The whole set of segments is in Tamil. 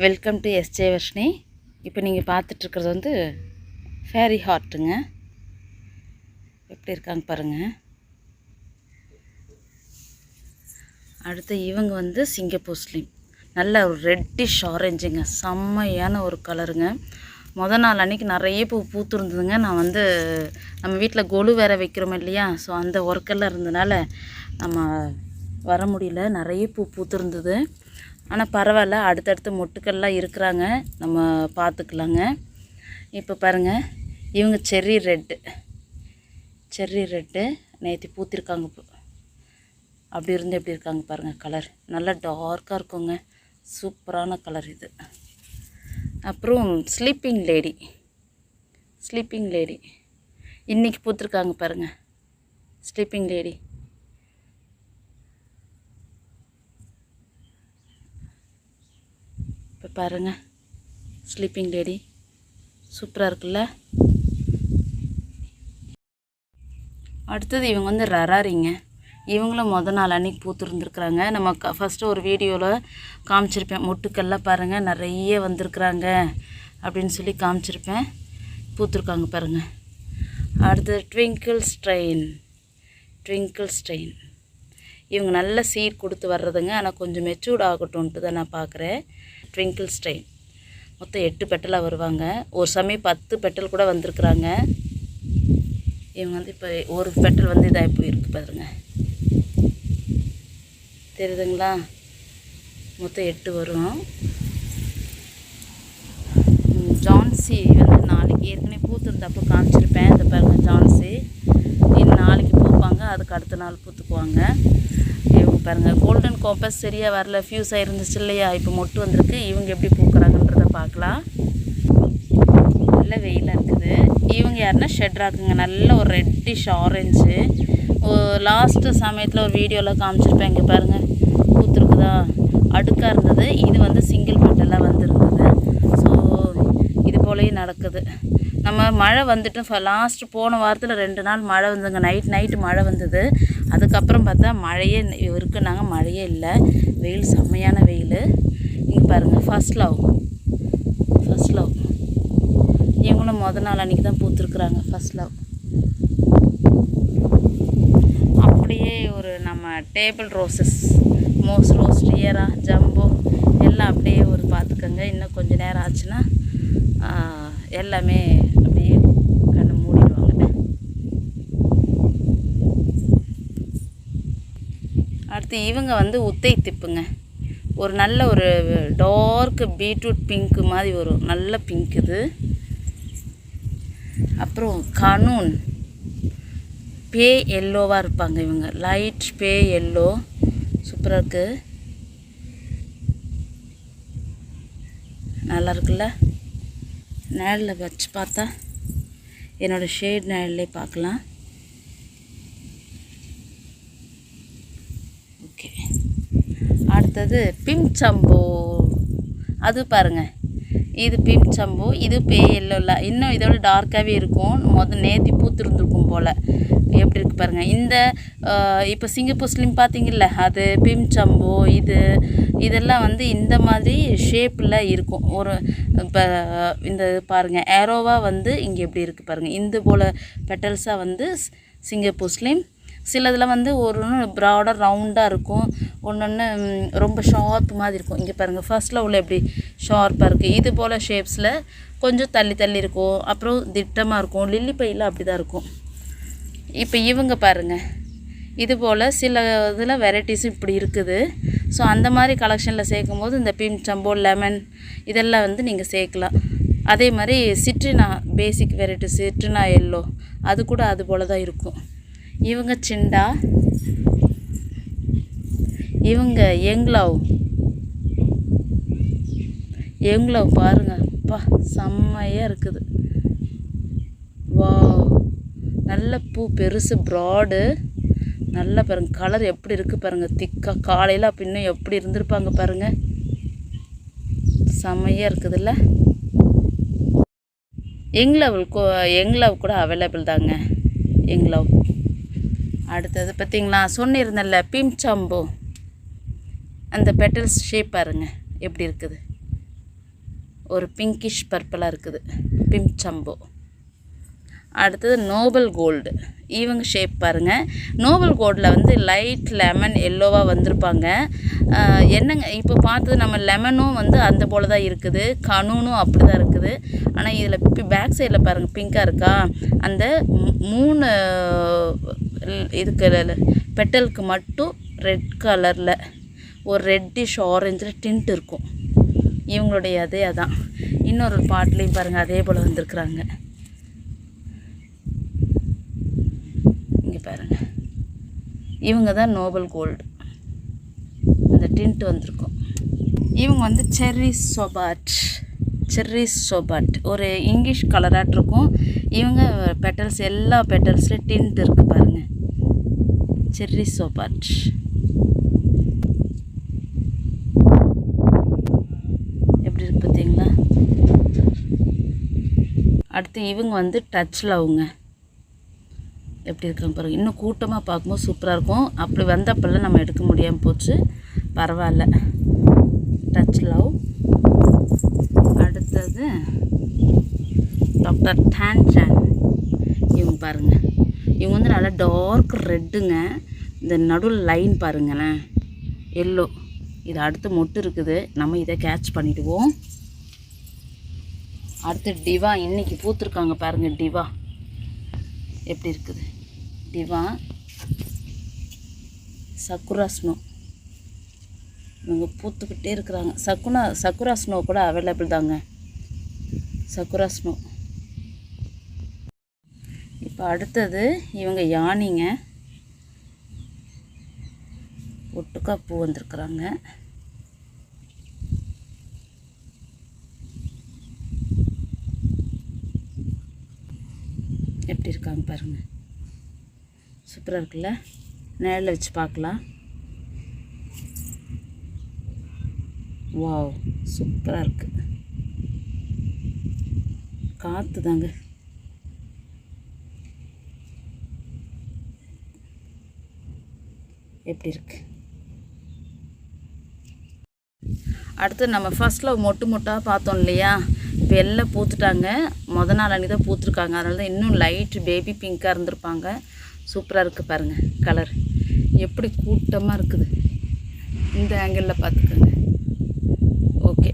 வெல்கம் டு எஸ்ஜே வர்ஷினி இப்போ நீங்கள் பார்த்துட்ருக்கிறது வந்து ஃபேரி ஹார்ட்டுங்க எப்படி இருக்காங்க பாருங்கள் அடுத்து இவங்க வந்து சிங்கப்பூர் ஸ்லீம் நல்ல ஒரு ரெட்டிஷ் ஆரஞ்சுங்க செம்மையான ஒரு கலருங்க முத நாள் அன்றைக்கி நிறைய பூ பூத்துருந்ததுங்க. நான் வந்து நம்ம வீட்டில் கொலு வேற வைக்கிறோம் இல்லையா? ஸோ அந்த ஒர்க்கெல்லாம் இருந்தனால நம்ம வர முடியல. நிறைய பூ பூத்துருந்தது. ஆனால் பரவாயில்ல அடுத்தடுத்து மொட்டுக்கள்லாம் இருக்கிறாங்க. நம்ம பார்த்துக்கலாங்க இப்போ பாருங்கள் இவங்க செர்ரி ரெட்டு செர்ரி ரெட்டு நேற்று பூத்திருக்காங்க அப்படி இருந்து எப்படி இருக்காங்க பாருங்கள் கலர் நல்லா டார்க்காக இருக்குங்க. சூப்பரான கலர் இது. அப்புறம் ஸ்லீப்பிங் லேடி ஸ்லீப்பிங் லேடி இன்றைக்கி பூத்திருக்காங்க பாருங்கள் ஸ்லீப்பிங் லேடி இப்போ பாருங்கள் ஸ்லீப்பிங் லேடி சூப்பராக இருக்குல்ல? அடுத்தது இவங்க வந்து ரராரிங்க. இவங்களும் மொதல் நாள் அன்றைக்கி பூத்துருந்துருக்குறாங்க. நம்ம க ஃபஸ்ட்டு ஒரு வீடியோவில் காமிச்சிருப்பேன். மொட்டுக்கள்லாம் பாருங்கள் நிறைய வந்திருக்குறாங்க அப்படின்னு சொல்லி காமிச்சிருப்பேன். பூத்துருக்காங்க பாருங்கள் அடுத்தது ட்விங்கிள் ஸ்ட்ரெயின் ட்விங்கிள் ஸ்ட்ரெயின் இவங்க நல்ல சீட் கொடுத்து வர்றதுங்க. ஆனால் கொஞ்சம் மெச்சூர்ட் ஆகட்டும்ன்ட்டு தான் நான் பார்க்குறேன் ட்விங்கிள் ஸ்ட்ரெயின் மொத்தம் எட்டு பெட்டலாக வருவாங்க. ஒரு சமயம் பத்து பெட்டல் கூட வந்திருக்குறாங்க. இவங்க வந்து இப்போ ஒரு பெட்டல் வந்து இதாகி போயிருக்கு பாருங்க. தெரியுதுங்களா? மொத்தம் எட்டு வரும். ஜான்சி வந்து நாளைக்கு ஏற்கனவே பூத்துருந்தப்போ காமிச்சிருப்பேன். இந்த பாருங்க ஜான்சி. இன்னும் நாளைக்கு பூப்பாங்க. அதுக்கு அடுத்த நாள் பூத்துக்குவாங்க. பாருங்கள் கோல்டன் கோம்பஸ் சரியாக வரல ஃப்யூஸ் ஆயிருந்துச்சு இல்லையா? இப்போ மொட்டு வந்திருக்கு. இவங்க எப்படி பூக்குறாங்கன்றத பார்க்கலாம். நல்ல வெயிலாக இருக்குது. இவங்க யாருன்னா ஷெட்ராக்குங்க. நல்ல ஒரு ரெட்டிஷ் ஆரஞ்சு லாஸ்ட்டு சமயத்தில் ஒரு வீடியோவில் காமிச்சிருப்பேன் இங்கே பாருங்கள் பூத்துருக்குதா? அடுக்காக இருந்தது. இது வந்து சிங்கிள் பெட்டெல்லாம் வந்துருந்தது. ஸோ இது போலேயும் நடக்குது. நம்ம மழை வந்துட்டு லாஸ்ட்டு போன வாரத்தில் ரெண்டு நாள் மழை வந்துங்க. நைட் நைட்டு மழை வந்தது. அதுக்கப்புறம் பார்த்தா மழையே இருக்குன்னாங்க. மழையே இல்லை. வெயில் செம்மையான வெயில். இங்கே பாருங்கள் ஃபர்ஸ்ட் லவ் ஃபர்ஸ்ட் லவ் இவங்களும் முத நாள் அன்றைக்கி தான் பூத்துருக்குறாங்க ஃபர்ஸ்ட் லவ் அப்படியே ஒரு நம்ம table roses moss rose tiara jumbo எல்லாம் அப்படியே ஒரு பார்த்துக்கோங்க. இன்னும் கொஞ்சம் நேரம் ஆச்சுன்னா எல்லாமே அடுத்து இவங்க வந்து உத்தை திப்புங்க ஒரு நல்ல ஒரு டார்க் பீட்ரூட் பிங்க் மாதிரி வரும். நல்ல பிங்க் இது. அப்புறம் கனூன். பே எல்லோவாக இருப்பாங்க இவங்க. லைட் பே எல்லோ சூப்பராக இருக்குது நல்லா இருக்குல்ல? நிழலில் வச்சு பார்த்தா என்னோடய ஷேட் நிழல்லே பார்க்கலாம் ஓகே அடுத்தது பிம்சம்பு அது பாருங்கள் இது பிம்சம்பு இது பே எல்லோல இன்னும் இதோட டார்க்காகவே இருக்கும். மொதல் நேத்தி பூத்துருந்துருக்கும் போல். எப்படி இருக்கு பாருங்கள் இந்த இப்போ சிங்கப்பூர் ஸ்லிம் பார்த்தீங்கல்ல அது பிம்சம்பு இது இதெல்லாம் வந்து இந்த மாதிரி ஷேப்பில் இருக்கும். ஒரு இப்போ இந்த பாருங்கள் ஏரோவாக வந்து இங்கே எப்படி இருக்குது பாருங்கள் இந்த போல் பெட்டல்ஸாக வந்து சிங்கப்பூர் ஸ்லிம் சிலதில் வந்து ஒரு ப்ராடாக ரவுண்டாக இருக்கும். ஒன்று ஒன்று ரொம்ப ஷார்ப் மாதிரி இருக்கும். இங்கே பாருங்கள் ஃபர்ஸ்ட்டில் உள்ள எப்படி ஷார்ப்பாக இருக்குது இது போல் ஷேப்ஸில் கொஞ்சம் தள்ளி தள்ளி இருக்கும். அப்புறம் திட்டமாக இருக்கும். லில்லி பையில் அப்படி தான் இருக்கும். இப்போ இவங்க பாருங்கள் இது போல் சில இதில் வெரைட்டிஸும் இப்படி இருக்குது. ஸோ அந்த மாதிரி கலெக்ஷனில் சேர்க்கும் போது இந்த பிம் சம்போ லெமன் இதெல்லாம் வந்து நீங்கள் சேர்க்கலாம். அதே மாதிரி சிட்ரினா பேசிக் வெரைட்டி சிட்ரினா எல்லோ அது கூட அது போல் தான் இருக்கும். இவங்க சிண்டா இவங்க யங்லவ் யங்லவ் பாருங்க. அப்பா செம்மையாக இருக்குது. வா நல்ல பூ பெருசு ப்ராடு. நல்ல பாருங்க. கலர் எப்படி இருக்குது பாருங்கள் திக்கா காலையில் அப்போ இன்னும் எப்படி இருந்திருப்பாங்க பாருங்கள் செம்மையாக இருக்குதுல்ல. எங்லவ் எங்லவ் கூட அவைலபிள் தாங்க. எங்லவ் அடுத்தது பார்த்தீங்களா? சொன்னிருந்தேன்ல பிம்சம்பு. அந்த பெட்டல்ஸ் ஷேப் பாருங்க எப்படி இருக்குது? ஒரு பிங்கிஷ் பர்பிளாக இருக்குது. பிம் சம்போ அடுத்தது நோபல் கோல்டு இவங்க ஷேப் பாருங்கள் நோபல் கோல்டில் வந்து லைட் லெமன் எல்லோவாக வந்திருப்பாங்க. என்னங்க இப்போ பார்த்தது நம்ம லெமனும் வந்து அந்த போல் தான் இருக்குது. கனூனும் அப்படி தான் இருக்குது. ஆனால் இதில் பேக் சைடில் பாருங்கள் பிங்காக இருக்கா? அந்த மூணு இதுக்கு பெட்டலுக்கு மட்டும் ரெட் கலரில் ஒரு ரெட்டிஷ் ஆரஞ்சில் டிண்ட் இருக்கும். இவங்களுடைய அதே அதான். இன்னொரு பாட்லேயும் பாருங்கள் அதே போல் வந்திருக்குறாங்க. இங்கே பாருங்க. இவங்க தான் நோபல் கோல்டு அந்த டிண்ட் வந்திருக்கும். இவங்க வந்து செர்ரி சோபாட் செர்ரி சோபாட் ஒரு இங்கிலீஷ் கலராட் இருக்கும். இவங்க பெட்டல்ஸ் எல்லா பெட்டல்ஸ்லேயும் டிண்ட் இருக்குது பாருங்கள் செர்ரி சோபாட் எப்படி இருக்கு பார்த்தீங்களா அடுத்து இவங்க வந்து டச் அவங்க. எப்படி இருக்காங்க பாருங்கள் இன்னும் கூட்டமாக பார்க்கும்போது சூப்பராக இருக்கும். அப்படி வந்தப்பெல்லாம் நம்ம எடுக்க முடியாமல் போச்சு. பரவாயில்ல. டச் லவ் அடுத்தது டாக்டர் டேன் இவங்க பாருங்கள் இவங்க வந்து நல்லா டார்க் ரெட்டுங்க இந்த நடுவில் லைன் பாருங்களேன். எல்லோ இது அடுத்து மொட்டு இருக்குது. நம்ம இதை கேட்ச் பண்ணிவிடுவோம் அடுத்து டிவா. இன்றைக்கி பூத்துருக்காங்க பாருங்கள் டிவா. எப்படி இருக்குது? டிவா. Sakura snow. இவங்க பூத்துக்கிட்டே இருக்கிறாங்க. சக்குனா சக்குரா ஸ்னோ கூட அவைலபிள் தாங்க. Sakura snow. இப்போ அடுத்தது இவங்க யானைங்க. ஒட்டுக்கா பூ வந்திருக்குறாங்க. இருக்காங்க பாருங்க. சூப்பராக இருக்குல்ல? நேரில் வச்சு பார்க்கலாம். வாவ் சூப்பராக இருக்கு. காற்று தாங்க. எப்படி இருக்கு? அடுத்து நம்ம ஃபஸ்ட்டில் மொட்டு மொட்டாக பார்த்தோம் இல்லையா? இப்போ எல்லாம் பூத்துட்டாங்க. மொதல் நாள் அன்றைக்கி தான் பூத்துருக்காங்க. அதனால தான் இன்னும் லைட் பேபி பிங்க்காக இருந்திருப்பாங்க. சூப்பராக இருக்குது பாருங்கள் கலர் எப்படி கூட்டமாக இருக்குது. இந்த ஆங்கிளில் பார்த்துக்கோங்க. ஓகே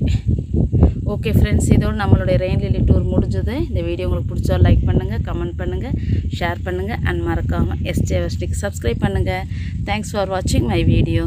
ஓகே ஃப்ரெண்ட்ஸ் இதோட நம்மளுடைய ரெயின் டூர் முடிஞ்சது. இந்த வீடியோ உங்களுக்கு பிடிச்சா லைக் பண்ணுங்கள் கமெண்ட் பண்ணுங்கள் ஷேர் பண்ணுங்கள் அண்ட் மறக்காமல் எஸ்ஜே வஸ்டிக்கு சப்ஸ்கிரைப் பண்ணுங்கள் தேங்க்ஸ் ஃபார் வாட்சிங் மை வீடியோ